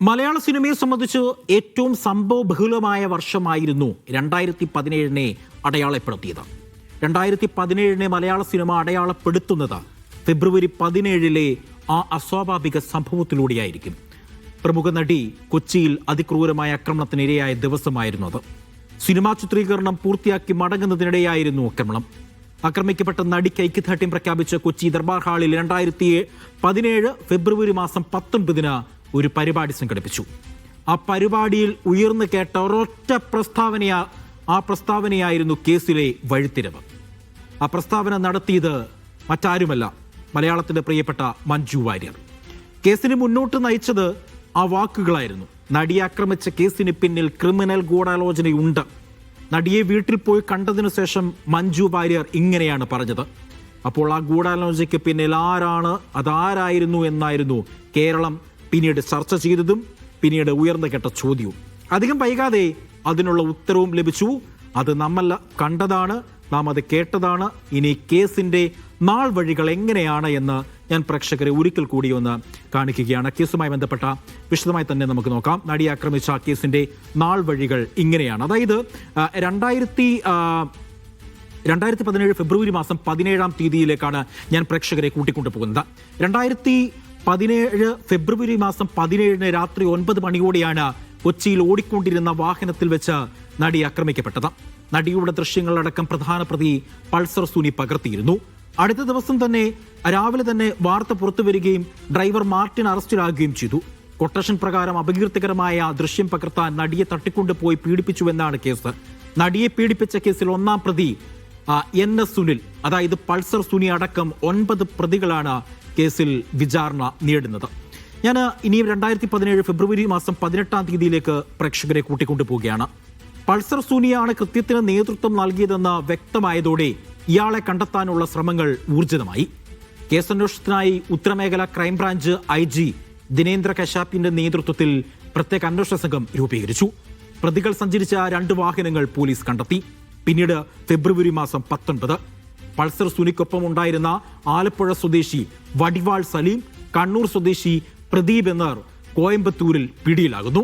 മലയാള സിനിമയെ സംബന്ധിച്ച് ഏറ്റവും സംഭവ ബഹുലമായ വർഷമായിരുന്നു രണ്ടായിരത്തി പതിനേഴിനെ അടയാളപ്പെടുത്തിയത്. രണ്ടായിരത്തി പതിനേഴിനെ മലയാള സിനിമ അടയാളപ്പെടുത്തുന്നത് ഫെബ്രുവരി പതിനേഴിലെ ആ അസ്വാഭാവിക സംഭവത്തിലൂടെയായിരിക്കും. പ്രമുഖ നടി കൊച്ചിയിൽ അതിക്രൂരമായ ആക്രമണത്തിനിരയായ ദിവസമായിരുന്നു അത്. സിനിമാ ചിത്രീകരണം പൂർത്തിയാക്കി മടങ്ങുന്നതിനിടെയായിരുന്നു ആക്രമണം. ആക്രമിക്കപ്പെട്ട നടിക്ക് ഐക്യദാർഢ്യം പ്രഖ്യാപിച്ച കൊച്ചി ദർബാർ ഹാളിൽ രണ്ടായിരത്തി പതിനേഴ് ഫെബ്രുവരി മാസം പത്തൊൻപതിന് ഒരു പരിപാടി സംഘടിപ്പിച്ചു. ആ പരിപാടിയിൽ ഉയർന്നു കേട്ട ഒരൊറ്റ പ്രസ്താവനയാ ആ പ്രസ്താവനയായിരുന്നു കേസിലെ വഴിത്തിരിവ്. ആ പ്രസ്താവന നടത്തിയത് മറ്റാരുമല്ല മലയാളത്തിന്റെ പ്രിയപ്പെട്ട മഞ്ജു വാര്യർ. കേസിന് മുന്നോട്ട് നയിച്ചത് ആ വാക്കുകളായിരുന്നു. നടിയെ ആക്രമിച്ച കേസിന് പിന്നിൽ ക്രിമിനൽ ഗൂഢാലോചനയുണ്ട്. നടിയെ വീട്ടിൽ പോയി കണ്ടതിനു ശേഷം മഞ്ജു വാര്യർ ഇങ്ങനെയാണ് പറഞ്ഞത്. അപ്പോൾ ആ ഗൂഢാലോചനയ്ക്ക് പിന്നിൽ ആരാണ് അതാരായിരുന്നു എന്നായിരുന്നു കേരളം പിന്നീട് ചർച്ച ചെയ്തതും പിന്നീട് ഉയർന്നു കേട്ട ചോദ്യവും. അധികം വൈകാതെ അതിനുള്ള ഉത്തരവും ലഭിച്ചു. അത് നമ്മല്ല കണ്ടതാണ് നാം അത് കേട്ടതാണ്. ഇനി കേസിന്റെ നാൾ വഴികൾ എങ്ങനെയാണ് എന്ന് ഞാൻ പ്രേക്ഷകരെ ഒരിക്കൽ കൂടി ഒന്ന് കാണിക്കുകയാണ്. കേസുമായി ബന്ധപ്പെട്ട വിശദമായി തന്നെ നമുക്ക് നോക്കാം. നടി ആക്രമിച്ച കേസിന്റെ നാൾ വഴികൾ ഇങ്ങനെയാണ്. അതായത് രണ്ടായിരത്തി രണ്ടായിരത്തി പതിനേഴ് ഫെബ്രുവരി മാസം പതിനേഴാം തീയതിയിലേക്കാണ് ഞാൻ പ്രേക്ഷകരെ കൂട്ടിക്കൊണ്ടു പോകുന്നത് രണ്ടായിരത്തി പതിനേഴ് ഫെബ്രുവരി മാസം പതിനേഴിന് രാത്രി ഒൻപത് മണിയോടെയാണ് കൊച്ചിയിൽ ഓടിക്കൊണ്ടിരുന്ന വാഹനത്തിൽ വെച്ച് നടി ആക്രമിക്കപ്പെട്ടത്. നടിയുടെ ദൃശ്യങ്ങളടക്കം പ്രധാന പ്രതി പൾസർ സുനി പകർത്തിയിരുന്നു. അടുത്ത ദിവസം തന്നെ രാവിലെ തന്നെ വാർത്ത പുറത്തുവരികയും ഡ്രൈവർ മാർട്ടിൻ അറസ്റ്റിലാകുകയും ചെയ്തു. കൊട്ടേഷൻ പ്രകാരം അപകീർത്തികരമായ ദൃശ്യം പകർത്താൻ നടിയെ തട്ടിക്കൊണ്ടുപോയി പീഡിപ്പിച്ചുവെന്നാണ് കേസ്. നടിയെ പീഡിപ്പിച്ച കേസിൽ ഒന്നാം പ്രതി എൻ എസ് സുനിൽ അതായത് പൾസർ സുനി അടക്കം ഒൻപത് പ്രതികളാണ് കേസിൽ വിചാരണ നേടുന്നത് ഞാൻ ഇനിയും രണ്ടായിരത്തി പതിനേഴ് ഫെബ്രുവരി മാസം പതിനെട്ടാം തീയതിയിലേക്ക് പ്രേക്ഷകരെ കൂട്ടിക്കൊണ്ടുപോവുകയാണ്. പൾസർ സൂനിയാണ് കൃത്യത്തിന് നേതൃത്വം നൽകിയതെന്ന് വ്യക്തമായതോടെ ഇയാളെ കണ്ടെത്താനുള്ള ശ്രമങ്ങൾ ഊർജിതമായി. കേസന്വേഷണത്തിനായി ഉത്തരമേഖല crime branch I G Dinendra കശാപ്പിന്റെ നേതൃത്വത്തിൽ പ്രത്യേക അന്വേഷണ സംഘം രൂപീകരിച്ചു. പ്രതികൾ സഞ്ചരിച്ച രണ്ട് വാഹനങ്ങൾ പോലീസ് കണ്ടെത്തി. പിന്നീട് ഫെബ്രുവരി മാസം പത്തൊൻപത് പൾസർ സുനിക്കൊപ്പം ഉണ്ടായിരുന്ന ആലപ്പുഴ സ്വദേശി വടിവാൾ സലീം കണ്ണൂർ സ്വദേശി പ്രദീപ് എന്നിവർ കോയമ്പത്തൂരിൽ പിടിയിലാകുന്നു.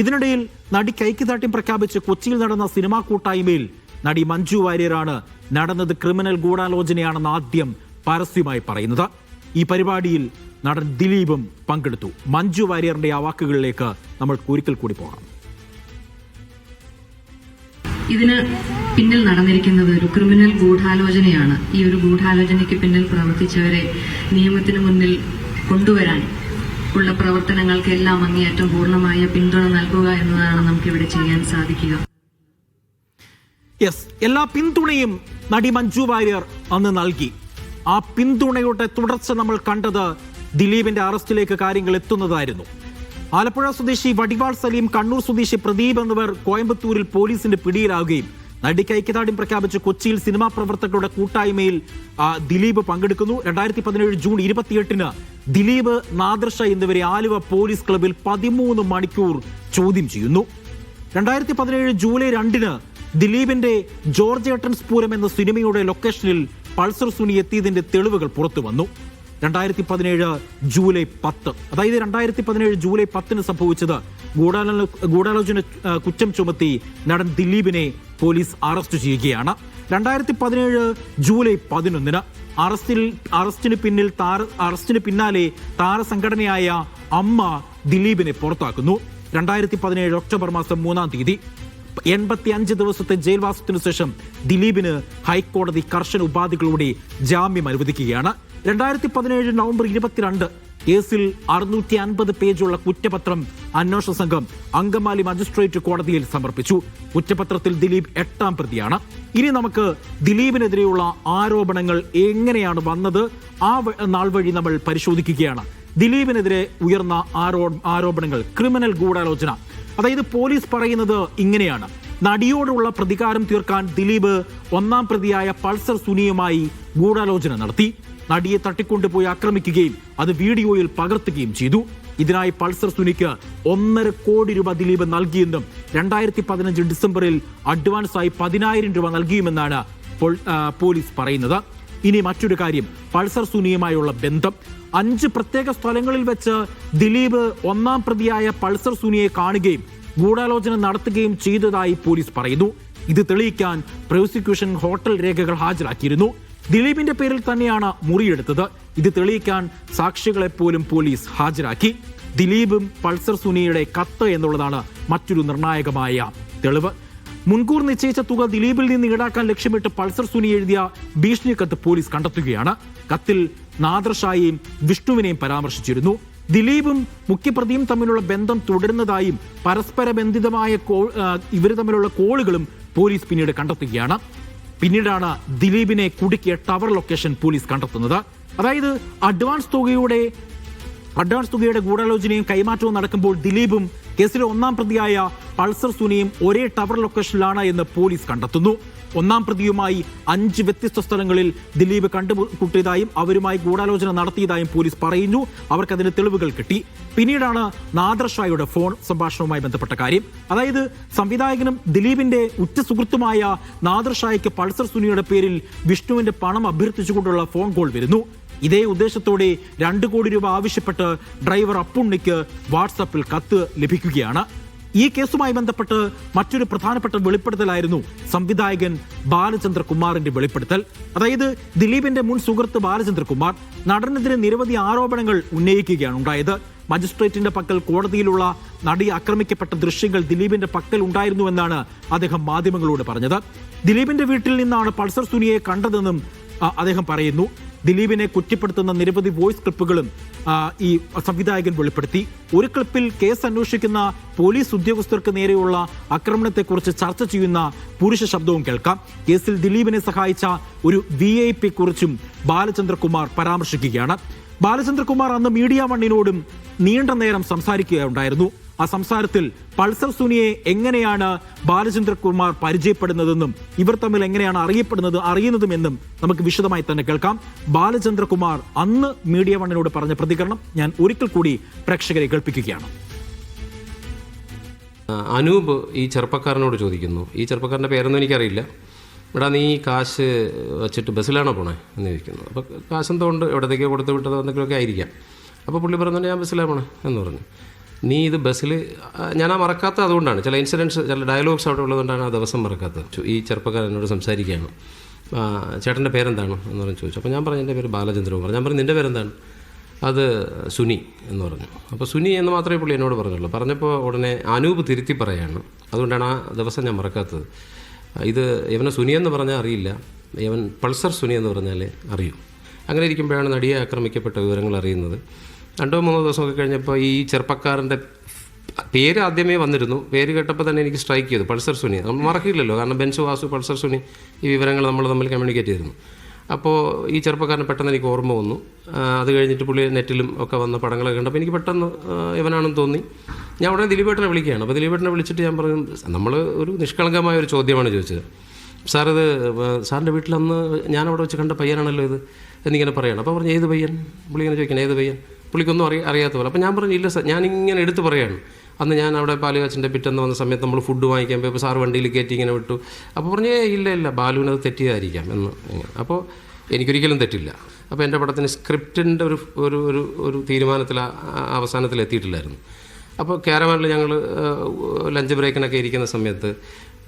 ഇതിനിടയിൽ നടി ഐക്യദാർഢ്യം പ്രഖ്യാപിച്ച് കൊച്ചിയിൽ നടന്ന സിനിമാ കൂട്ടായ്മയിൽ നടി മഞ്ജു വാര്യരാണ് നടന്നത് ക്രിമിനൽ ഗൂഢാലോചനയാണെന്ന് ആദ്യം പരസ്യമായി പറയുന്നത്. ഈ പരിപാടിയിൽ നടൻ ദിലീപും പങ്കെടുത്തു. മഞ്ജു വാര്യറിന്റെ ആ വാക്കുകളിലേക്ക് നമ്മൾ ഒരിക്കൽ കൂടി പോകാം. ഇതിന് പിന്നിൽ നടന്നിരിക്കുന്നത് ഒരു ക്രിമിനൽ ഗൂഢാലോചനയാണ്. ഈ ഒരു ഗൂഢാലോചനയ്ക്ക് പിന്നിൽ പ്രവർത്തിച്ചവരെ നിയമത്തിന് മുന്നിൽ കൊണ്ടുവരാൻ ഉള്ള പ്രവർത്തനങ്ങൾക്കെല്ലാം അങ്ങേയറ്റം പൂർണമായ പിന്തുണ നൽകുക എന്നതാണ് നമുക്കിവിടെ ചെയ്യാൻ സാധിക്കുക. യെസ് എല്ലാ പിന്തുണയും നടി മഞ്ജു വാര്യർ അന്ന് നൽകി. ആ പിന്തുണയുടെ തുടർച്ച നമ്മൾ കണ്ടത് ദിലീപിന്റെ അറസ്റ്റിലേക്ക് കാര്യങ്ങൾ എത്തുന്നതായിരുന്നു. ആലപ്പുഴ സ്വദേശി വടിവാൾ സലീം കണ്ണൂർ സ്വദേശി പ്രദീപ് എന്നിവർ കോയമ്പത്തൂരിൽ പോലീസിന്റെ പിടിയിലാവുകയും നടിക്ക് ഐക്യദാർഢ്യം പ്രഖ്യാപിച്ച് കൊച്ചിയിൽ സിനിമാ പ്രവർത്തകരുടെ കൂട്ടായ്മയിൽ ദിലീപ് പങ്കെടുക്കുന്നു. രണ്ടായിരത്തി പതിനേഴ് ജൂൺ ഇരുപത്തിയെട്ടിന് ദിലീപ് നാദർഷ എന്നിവരെ ആലുവ പോലീസ് ക്ലബിൽ പതിമൂന്ന് മണിക്കൂർ ചോദ്യം ചെയ്യുന്നു. രണ്ടായിരത്തി പതിനേഴ് ജൂലൈ രണ്ടിന് ദിലീപിന്റെ ജോർജ് ഏട്ടൻസ് പൂരം എന്ന സിനിമയുടെ ലൊക്കേഷനിൽ പൾസർ സുനി എത്തിയതിന്റെ തെളിവുകൾ പുറത്തു വന്നു. രണ്ടായിരത്തി പതിനേഴ് ജൂലൈ പത്ത് അതായത് രണ്ടായിരത്തി പതിനേഴ് ജൂലൈ പത്തിന് സംഭവിച്ചത് ഗൂഢാലോ ഗൂഢാലോചന കുറ്റം ചുമത്തി നടൻ ദിലീപിനെ പോലീസ് അറസ്റ്റ് ചെയ്യുകയാണ്. രണ്ടായിരത്തി പതിനേഴ് ജൂലൈ പതിനൊന്നിന് അറസ്റ്റിൽ അറസ്റ്റിന് പിന്നിൽ താര അറസ്റ്റിന് പിന്നാലെ താരസംഘടനയായ അമ്മ ദിലീപിനെ പുറത്താക്കുന്നു. രണ്ടായിരത്തി പതിനേഴ് ഒക്ടോബർ മാസം മൂന്നാം തീയതി എൺപത്തി അഞ്ച് ദിവസത്തെ ജയിൽവാസത്തിനു ശേഷം ദിലീപിന് ഹൈക്കോടതി കർശന ഉപാധികളോടെ ജാമ്യം അനുവദിക്കുകയാണ്. രണ്ടായിരത്തി പതിനേഴ് നവംബർ ഇരുപത്തിരണ്ട് കേസിൽ അറുന്നൂറ്റി അൻപത് പേജുള്ള കുറ്റപത്രം അന്വേഷണ സംഘം അങ്കമാലി മജിസ്ട്രേറ്റ് കോടതിയിൽ സമർപ്പിച്ചു. കുറ്റപത്രത്തിൽ ദിലീപ് എട്ടാം പ്രതിയാണ്. ഇനി നമുക്ക് ദിലീപിനെതിരെയുള്ള ആരോപണങ്ങൾ എങ്ങനെയാണ് വന്നത്? ആ നാൾ വഴി നമ്മൾ പരിശോധിക്കുകയാണ്. ദിലീപിനെതിരെ ഉയർന്ന ആരോ ആരോപണങ്ങൾ ക്രിമിനൽ ഗൂഢാലോചന. അതായത് പോലീസ് പറയുന്നത് ഇങ്ങനെയാണ്. നടിയോടുള്ള പ്രതികാരം തീർക്കാൻ ദിലീപ് ഒന്നാം പ്രതിയായ പൾസർ സുനിയുമായി ഗൂഢാലോചന നടത്തി. നടിയെ തട്ടിക്കൊണ്ടുപോയി ആക്രമിക്കുകയും അത് വീഡിയോയിൽ പകർത്തുകയും ചെയ്തു. ഇതിനായി പൾസർ സുനിക്ക് ഒന്നര കോടി രൂപ ദിലീപ് നൽകിയെന്നും രണ്ടായിരത്തി പതിനഞ്ച് ഡിസംബറിൽ അഡ്വാൻസായി പതിനായിരം രൂപ നൽകിയുമെന്നാണ് പോലീസ് പറയുന്നത്. ഇനി മറ്റൊരു കാര്യം പൾസർ സുനിയുമായുള്ള ബന്ധം. അഞ്ച് പ്രത്യേക സ്ഥലങ്ങളിൽ വെച്ച് ദിലീപ് ഒന്നാം പ്രതിയായ പൾസർ സുനിയെ കാണുകയും ഗൂഢാലോചന നടത്തുകയും ചെയ്തതായി പോലീസ് പറയുന്നു. ഇത് തെളിയിക്കാൻ പ്രോസിക്യൂഷൻ ഹോട്ടൽ രേഖകൾ ഹാജരാക്കിയിരുന്നു. ദിലീപിന്റെ പേരിൽ തന്നെയാണ് മുറിയെടുത്തത്. ഇത് തെളിയിക്കാൻ സാക്ഷികളെ പോലും പോലീസ് ഹാജരാക്കി. ദിലീപും പൾസർ സുനിയുടെ കത്ത് എന്നുള്ളതാണ് മറ്റൊരു നിർണായകമായ തെളിവ്. മുൻകൂർ നിശ്ചയിച്ച തുക ദിലീപിൽ നിന്ന് ഈടാക്കാൻ ലക്ഷ്യമിട്ട് പൾസർ സുനി എഴുതിയ ഭീഷണി കത്ത് പോലീസ് കണ്ടെത്തുകയാണ്. കത്തിൽ നാദർഷായെയും വിഷ്ണുവിനെയും പരാമർശിച്ചിരുന്നു. ദിലീപും മുഖ്യപ്രതിയും തമ്മിലുള്ള ബന്ധം തുടരുന്നതായും പരസ്പര ബന്ധിതമായ കോ- ഇവർ തമ്മിലുള്ള കോളുകളും പോലീസ് പിന്നീട് കണ്ടെത്തുകയാണ്. പിന്നീടാണ് ദിലീപിനെ കുടുക്കിയ ടവർ ലൊക്കേഷൻ പോലീസ് കണ്ടെത്തുന്നത്. അതായത് അഡ്വാൻസ് തുകയുടെ അഡ്വാൻസ് തുകയുടെ ഗൂഢാലോചനയും കൈമാറ്റവും നടക്കുമ്പോൾ ദിലീപും കേസിലെ ഒന്നാം പ്രതിയായ പൾസർ സുനിയും ഒരേ ടവർ ലൊക്കേഷനിലാണ് എന്ന് പോലീസ് കണ്ടെത്തുന്നു. ഒന്നാം പ്രതിയുമായി അഞ്ച് വ്യത്യസ്ത സ്ഥലങ്ങളിൽ ദിലീപ് കണ്ടുമുട്ടിയതായും അവരുമായി ഗൂഢാലോചന നടത്തിയതായും പോലീസ് പറയുന്നു. അവർക്കതിന് തെളിവുകൾ കിട്ടി. പിന്നീടാണ് നാദർഷായുടെ ഫോൺ സംഭാഷണവുമായി ബന്ധപ്പെട്ട കാര്യം. അതായത് സംവിധായകനും ദിലീപിന്റെ ഉറ്റ സുഹൃത്തുമായ നാദർഷായ്ക്ക് പൾസർ സുനിയുടെ പേരിൽ വിഷ്ണുവിന്റെ പണം അഭ്യർത്ഥിച്ചുകൊണ്ടുള്ള ഫോൺ കോൾ വരുന്നു. ഇതേ ഉദ്ദേശത്തോടെ രണ്ട് കോടി രൂപ ആവശ്യപ്പെട്ട് ഡ്രൈവർ അപ്പുണ്ണിക്ക് വാട്സപ്പിൽ കത്ത് ലഭിക്കുകയാണ്. ഈ കേസുമായി ബന്ധപ്പെട്ട് മറ്റൊരു പ്രധാനപ്പെട്ട വെളിപ്പെടുത്തലായിരുന്നു സംവിധായകൻ ബാലചന്ദ്രകുമാറിന്റെ വെളിപ്പെടുത്തൽ. അതായത് ദിലീപിന്റെ മുൻ സുഹൃത്ത് ബാലചന്ദ്രകുമാർ നടനെതിരെ നിരവധി ആരോപണങ്ങൾ ഉന്നയിക്കുകയാണ് ഉണ്ടായത്. മജിസ്ട്രേറ്റിന്റെ പക്കൽ കോടതിയിലുള്ള നടി ആക്രമിക്കപ്പെട്ട ദൃശ്യങ്ങൾ ദിലീപിന്റെ പക്കൽ ഉണ്ടായിരുന്നുവെന്നാണ് അദ്ദേഹം മാധ്യമങ്ങളോട് പറഞ്ഞത്. ദിലീപിന്റെ വീട്ടിൽ നിന്നാണ് പൾസർ സുനിയെ കണ്ടതെന്നും അദ്ദേഹം പറയുന്നു. ദിലീപിനെ കുറ്റപ്പെടുത്തുന്ന നിരവധി വോയിസ് ക്ലിപ്പുകളും ഈ സംവിധായകൻ വെളിപ്പെടുത്തി. ഒരു ക്ലിപ്പിൽ കേസ് അന്വേഷിക്കുന്ന പോലീസ് ഉദ്യോഗസ്ഥർക്ക് നേരെയുള്ള ആക്രമണത്തെക്കുറിച്ച് ചർച്ച ചെയ്യുന്ന പുരുഷ ശബ്ദവും കേൾക്കാം. കേസിൽ ദിലീപിനെ സഹായിച്ച ഒരു വി ഐ പി കുറിച്ചും ബാലചന്ദ്രകുമാർ പരാമർശിക്കുകയാണ്. ബാലചന്ദ്രകുമാർ അന്ന് മീഡിയ വണ്ണിനോടും നീണ്ട നേരം സംസാരിക്കുകയുണ്ടായിരുന്നു. ആ സംസാരത്തിൽ പൾസർ സുനിയെ എങ്ങനെയാണ് ബാലചന്ദ്രകുമാർ പരിചയപ്പെടുന്നതെന്നും ഇവർ തമ്മിൽ എങ്ങനെയാണ് അറിയപ്പെടുന്നത് അറിയുന്നതും എന്നും നമുക്ക് വിശദമായി തന്നെ കേൾക്കാം. ബാലചന്ദ്രകുമാർ അന്ന് മീഡിയ വണ്ണിനോട് പറഞ്ഞ പ്രതികരണം ഞാൻ ഒരിക്കൽ കൂടി പ്രേക്ഷകരെ കേൾപ്പിക്കുകയാണ്. അനൂപ് ഈ ചെറുപ്പക്കാരനോട് ചോദിക്കുന്നു. ഈ ചെറുപ്പക്കാരന്റെ പേരൊന്നും എനിക്കറിയില്ല. എടാ നീ കാശ് വെച്ചിട്ട് ബസ്സിലാണോ പോണേ? എന്ന് ചോദിക്കുന്നു. അപ്പോൾ കാശ് എന്തുകൊണ്ട് എവിടത്തേക്കോ കൊടുത്ത് വിട്ടതോ? എന്തെങ്കിലുമൊക്കെ ആയിരിക്കാം. അപ്പോൾ പുള്ളി പറഞ്ഞു ഞാൻ ബസ്സിലാണ് പോണേ എന്ന് പറഞ്ഞു. നീ ഇത് ബസ്സിൽ ഞാൻ ആ മറക്കാത്ത അതുകൊണ്ടാണ്. ചില ഇൻസിഡൻസ് ചില ഡയലോഗ്സ് അവിടെ ഉള്ളതുകൊണ്ടാണ് ആ ദിവസം മറക്കാത്തത്. ഈ ചെറുപ്പക്കാരൻ എന്നോട് സംസാരിക്കുകയാണ്. ചേട്ടന്റെ പേരെന്താണ് എന്ന് പറഞ്ഞ് ചോദിച്ചു. അപ്പോൾ ഞാൻ പറഞ്ഞു എന്റെ പേര് ബാലചന്ദ്രൻ പറഞ്ഞു ഞാൻ പറഞ്ഞു നിന്റെ പേരെന്താണ്? അത് സുനി എന്ന് പറഞ്ഞു. അപ്പോൾ സുനി എന്ന് മാത്രമേ പുള്ളി എന്നോട് പറഞ്ഞുള്ളൂ. പറഞ്ഞപ്പോൾ ഉടനെ അനൂപ് തിരുത്തി പറയാണ്. അതുകൊണ്ടാണ് ആ ദിവസം ഞാൻ മറക്കാത്തത്. ഇത് ഇവനെ സുനി എന്ന് പറഞ്ഞാൽ അറിയില്ല. ഇവൻ പൾസർ സുനി എന്ന് പറഞ്ഞാലേ അറിയൂ. അങ്ങനെ ഇരിക്കുമ്പോഴാണ് നടിയെ ആക്രമിക്കപ്പെട്ട വിവരങ്ങൾ അറിയുന്നത്. രണ്ടോ മൂന്നോ ദിവസമൊക്കെ കഴിഞ്ഞപ്പോൾ ഈ ചെറുപ്പക്കാരന്റെ പേര് ആദ്യമേ വന്നിരുന്നു. പേര് കേട്ടപ്പോൾ തന്നെ എനിക്ക് സ്ട്രൈക്ക് ചെയ്തു. പൾസർ സുനി. നമ്മൾ മറക്കില്ലല്ലോ കാരണം ബെൻസ് വാസു പൾസർ സുനി ഈ വിവരങ്ങൾ നമ്മൾ തമ്മിൽ കമ്മ്യൂണിക്കേറ്റ് ചെയ്തിരുന്നു. അപ്പോൾ ഈ ചെറുപ്പക്കാരൻ പെട്ടെന്ന് എനിക്ക് ഓർമ്മ വന്നു. അത് കഴിഞ്ഞിട്ട് പുള്ളി നെറ്റിലും ഒക്കെ വന്ന പടങ്ങളൊക്കെ കണ്ടപ്പോൾ എനിക്ക് പെട്ടെന്ന് ഇവനാണെന്ന് തോന്നി. ഞാൻ ഉടനെ ദിലീപേട്ടനെ വിളിക്കുകയാണ്. അപ്പോൾ ദിലീപേട്ടനെ വിളിച്ചിട്ട് ഞാൻ പറഞ്ഞു നമ്മൾ ഒരു നിഷ്കളങ്കമായ ഒരു ചോദ്യമാണ് ചോദിച്ചത്. സാർ ഇത് സാറിന്റെ വീട്ടിൽ ഞാനവിടെ വെച്ച് കണ്ട പയ്യനാണല്ലോ ഇത്? എന്നിങ്ങനെ പറയണം. അപ്പോൾ പറഞ്ഞു ഏത് പയ്യൻ? പുള്ളി ഇങ്ങനെ ചോദിക്കണം ഏത് പയ്യൻ? പുള്ളിക്കൊന്നും അറിയ അറിയാത്ത പോലെ. അപ്പോൾ ഞാൻ പറഞ്ഞു ഇല്ല സാർ ഇങ്ങനെ എടുത്ത് പറയാണ്. അന്ന് ഞാൻ അവിടെ പാലുകാച്ചിന്റെ പിറ്റെന്ന് വന്ന സമയത്ത് നമ്മൾ ഫുഡ് വാങ്ങിക്കാൻ പോയപ്പോൾ സാർ വണ്ടിയിൽ കയറ്റി ഇങ്ങനെ വിട്ടു. അപ്പോൾ പറഞ്ഞു ഇല്ല ഇല്ല ബാലുവിനത് തെറ്റിയതായിരിക്കാം എന്ന്. അപ്പോൾ എനിക്കൊരിക്കലും തെറ്റില്ല. അപ്പോൾ എന്റെ പടത്തിന് സ്ക്രിപ്റ്റിന്റെ ഒരു ഒരു ഒരു ഒരു തീരുമാനത്തിൽ അവസാനത്തിൽ എത്തിയിട്ടില്ലായിരുന്നു. അപ്പോൾ ക്യാരമാനിൽ ഞങ്ങൾ ലഞ്ച് ബ്രേക്കിനൊക്കെ ഇരിക്കുന്ന സമയത്ത്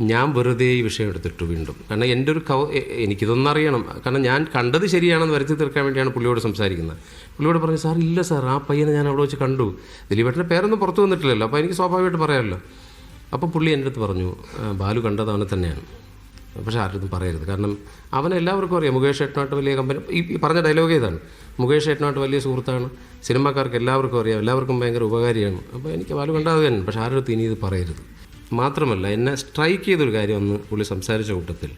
ഞാൻ വെറുതെ ഈ വിഷയം എടുത്തിട്ടു വീണ്ടും. കാരണം എന്റെ ഒരു കൗ എനിക്കിതൊന്നും അറിയണം. കാരണം ഞാൻ കണ്ടത് ശരിയാണെന്ന് വരുത്തി തീർക്കാൻ വേണ്ടിയാണ് പുള്ളിയോട് സംസാരിക്കുന്നത്. പുള്ളിയോട് പറഞ്ഞു സാർ ഇല്ല സാർ ആ പയ്യനെ ഞാൻ അവിടെ വെച്ച് കണ്ടു. ദിലീപേട്ടന്റെ പേരൊന്നും പുറത്തു വന്നിട്ടില്ലല്ലോ. അപ്പോൾ എനിക്ക് സ്വാഭാവികമായിട്ട് പറയാമല്ലോ. അപ്പോൾ പുള്ളി എന്റെ അടുത്ത് പറഞ്ഞു ബാലു കണ്ടതാണ് തന്നെയാണ്. പക്ഷേ ആരുടെ പറയരുത്. കാരണം അവൻ എല്ലാവർക്കും അറിയാം. മുകേഷ് ഏട്ടനായിട്ട് വലിയ കമ്പനി ഈ പറഞ്ഞ ഡയലോഗ് ഇതാണ്. മുകേഷ് ഏട്ടനായിട്ട് വലിയ സുഹൃത്താണ്. സിനിമാക്കാർക്ക് എല്ലാവർക്കും അറിയാം. എല്ലാവർക്കും ഭയങ്കര ഉപകാരിയാണ്. അപ്പോൾ എനിക്ക് ബാലു കണ്ടത് തന്നെ. പക്ഷേ ആരുടെ ഇനി ഇത് പറയരുത്. മാത്രമല്ല എന്നെ സ്ട്രൈക്ക് ചെയ്തൊരു കാര്യം ഒന്ന് പുള്ളി സംസാരിച്ച കൂട്ടത്തിൽ.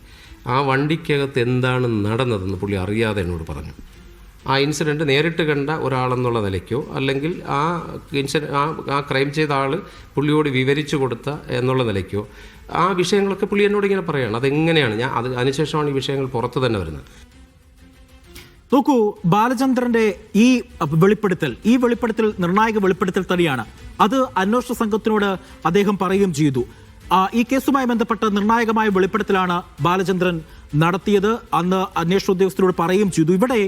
ആ വണ്ടിക്കകത്ത് എന്താണ് നടന്നതെന്ന് പുള്ളി അറിയാതെ എന്നോട് പറഞ്ഞു. ആ ഇൻസിഡന്റ് നേരിട്ട് കണ്ട ഒരാളെന്നുള്ള നിലയ്ക്കോ അല്ലെങ്കിൽ ആ ഇൻസിഡൻ ആ ആ ക്രൈം ചെയ്ത ആൾ പുള്ളിയോട് വിവരിച്ചു കൊടുത്ത എന്നുള്ള നിലയ്ക്കോ ആ വിഷയങ്ങളൊക്കെ പുള്ളി എന്നോട് ഇങ്ങനെ പറയുകയാണ് അതെങ്ങനെയാണ്? ഞാൻ അത് അതിനുശേഷമാണ് ഈ വിഷയങ്ങൾ പുറത്ത് തന്നെ വരുന്നത്. നോക്കൂ ബാലചന്ദ്രന്റെ ഈ വെളിപ്പെടുത്തൽ ഈ വെളിപ്പെടുത്തൽ നിർണായക വെളിപ്പെടുത്തൽ തന്നെയാണ് അത് അന്വേഷണ സംഘത്തിനോട് അദ്ദേഹം പറയുകയും ചെയ്തു. ഈ കേസുമായി ബന്ധപ്പെട്ട നിർണായകമായ വെളിപ്പെടുത്തലാണ് ബാലചന്ദ്രൻ നടത്തിയത് അന്ന് അന്വേഷണ ഉദ്യോഗസ്ഥരോട് പറയുകയും ചെയ്തു. ഇവിടെ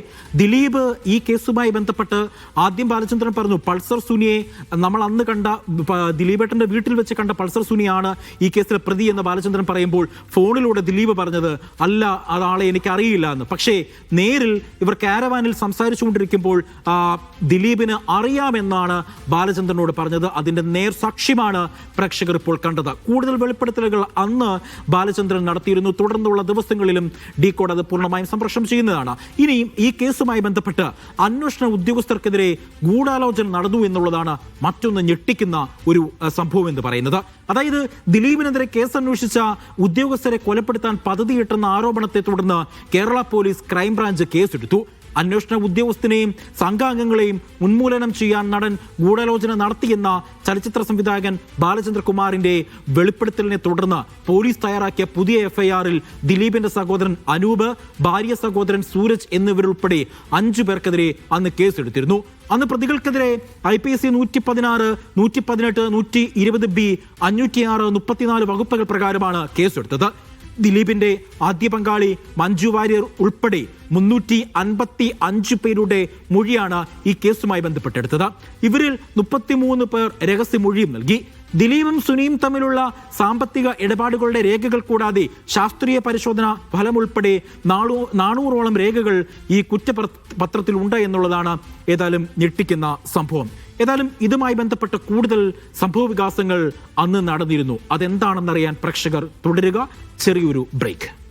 ദിലീപ് ഈ കേസുമായി ബന്ധപ്പെട്ട് ആദ്യം ബാലചന്ദ്രൻ പറഞ്ഞു പൾസർ സുനിയെ നമ്മൾ അന്ന് കണ്ട ദിലീപേട്ടന്റെ വീട്ടിൽ വെച്ച് കണ്ട പൾസർ സുനിയാണ് ഈ കേസിലെ പ്രതി എന്ന് ബാലചന്ദ്രൻ പറയുമ്പോൾ ഫോണിലൂടെ ദിലീപ് പറഞ്ഞത് അല്ല അതാളെ എനിക്ക് അറിയില്ല എന്ന്. പക്ഷേ നേരിൽ ഇവർ കാരവാനിൽ സംസാരിച്ചുകൊണ്ടിരിക്കുമ്പോൾ ദിലീപിന് അറിയാമെന്നാണ് ബാലചന്ദ്രനോട് പറഞ്ഞത്. അതിന്റെ നേർ സാക്ഷ്യമാണ് പ്രേക്ഷകർ ഇപ്പോൾ കണ്ടത്. കൂടുതൽ വെളിപ്പെടുത്തലുകൾ അന്ന് ബാലചന്ദ്രൻ നടത്തിയിരുന്നു. തുടർന്നുള്ള ദിവസങ്ങളിലും ഡി കോഡ് അത് പൂർണമായും സംപ്രേഷണം ചെയ്യുന്നതാണ്. ഇനിയും ഈ കേസുമായി ബന്ധപ്പെട്ട് അന്വേഷണ ഉദ്യോഗസ്ഥർക്കെതിരെ ഗൂഢാലോചന നടന്നു എന്നുള്ളതാണ് മറ്റൊന്ന് ഞെട്ടിക്കുന്ന ഒരു സംഭവം എന്ന് പറയുന്നത്. അതായത് ദിലീപിനെതിരെ കേസ് അന്വേഷിച്ച ഉദ്യോഗസ്ഥരെ കൊലപ്പെടുത്താൻ പദ്ധതിയിട്ടെന്ന ആരോപണത്തെ തുടർന്ന് കേരള പോലീസ് ക്രൈംബ്രാഞ്ച് കേസെടുത്തു. അന്വേഷണ ഉദ്യോഗസ്ഥനെയും സംഘാംഗങ്ങളെയും ഉന്മൂലനം ചെയ്യാൻ നടൻ ഗൂഢാലോചന നടത്തിയെന്ന ചലച്ചിത്ര സംവിധായകൻ ബാലചന്ദ്രകുമാറിന്റെ വെളിപ്പെടുത്തലിനെ തുടർന്ന് പോലീസ് തയ്യാറാക്കിയ പുതിയ എഫ്ഐആറിൽ ദിലീപിന്റെ സഹോദരൻ അനൂപ് ഭാര്യ സഹോദരൻ സൂരജ് എന്നിവരുൾപ്പെടെ അഞ്ചു പേർക്കെതിരെ അന്ന് കേസെടുത്തിരുന്നു. അന്ന് പ്രതികൾക്കെതിരെ ഐ പി എസ് സി നൂറ്റി പതിനാറ് നൂറ്റി പതിനെട്ട് നൂറ്റി ഇരുപത് ബി അഞ്ഞൂറ്റിയാറ് മുപ്പത്തിനാല് വകുപ്പുകൾ പ്രകാരമാണ് കേസെടുത്തത്. ദിലീപിന്റെ ആദ്യ പങ്കാളി മഞ്ജു വാര്യർ ഉൾപ്പെടെ മുന്നൂറ്റി അൻപത്തി അഞ്ച് പേരുടെ മൊഴിയാണ് ഈ കേസുമായി ബന്ധപ്പെട്ടെടുത്തത് ഇവരിൽ മുപ്പത്തിമൂന്ന് പേർ രഹസ്യമൊഴിയും നൽകി. ദിലീപും സുനിയും തമ്മിലുള്ള സാമ്പത്തിക ഇടപാടുകളുടെ രേഖകൾ കൂടാതെ ശാസ്ത്രീയ പരിശോധന ഫലമുൾപ്പെടെ നാളൂ നാനൂറോളം രേഖകൾ ഈ കുറ്റപത്രത്തിൽ ഉണ്ട് എന്നുള്ളതാണ് ഏതായാലും ഞെട്ടിക്കുന്ന സംഭവം. ഏതായാലും ഇതുമായി ബന്ധപ്പെട്ട കൂടുതൽ സംഭവ വികാസങ്ങൾ അന്ന് നടന്നിരുന്നു. അതെന്താണെന്നറിയാൻ പ്രേക്ഷകർ തുടരുക. ചെറിയൊരു ബ്രേക്ക്.